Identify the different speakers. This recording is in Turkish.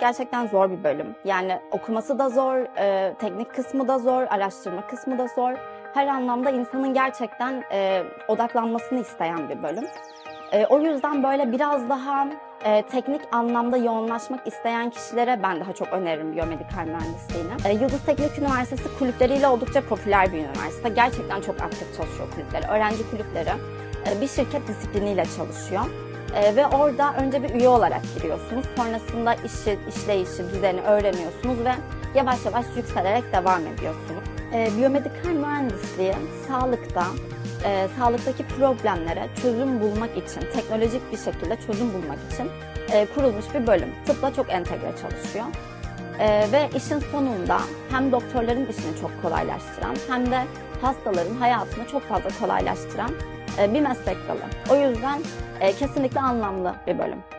Speaker 1: Gerçekten zor bir bölüm. Yani okuması da zor, e, teknik kısmı da zor, araştırma kısmı da zor. Her anlamda insanın gerçekten e, odaklanmasını isteyen bir bölüm. E, o yüzden böyle biraz daha e, teknik anlamda yoğunlaşmak isteyen kişilere ben daha çok öneririm biyomedikal mühendisliğini. E, Yıldız Teknik Üniversitesi kulüpleriyle oldukça popüler bir üniversite. Gerçekten çok aktif çalışıyor kulüpleri. Öğrenci kulüpleri e, bir şirket disipliniyle çalışıyor. E, ve orada önce bir üye olarak giriyorsunuz. Sonrasında işi, işleyişi, düzeni öğreniyorsunuz ve yavaş yavaş yükselerek devam ediyorsunuz. E, biyomedikal mühendisliği sağlıkta, e, sağlıktaki problemlere çözüm bulmak için, teknolojik bir şekilde çözüm bulmak için e, kurulmuş bir bölüm. Tıpla çok entegre çalışıyor. E, ve işin sonunda hem doktorların işini çok kolaylaştıran hem de hastaların hayatını çok fazla kolaylaştıran bir meslek dalı. O yüzden e, kesinlikle anlamlı bir bölüm.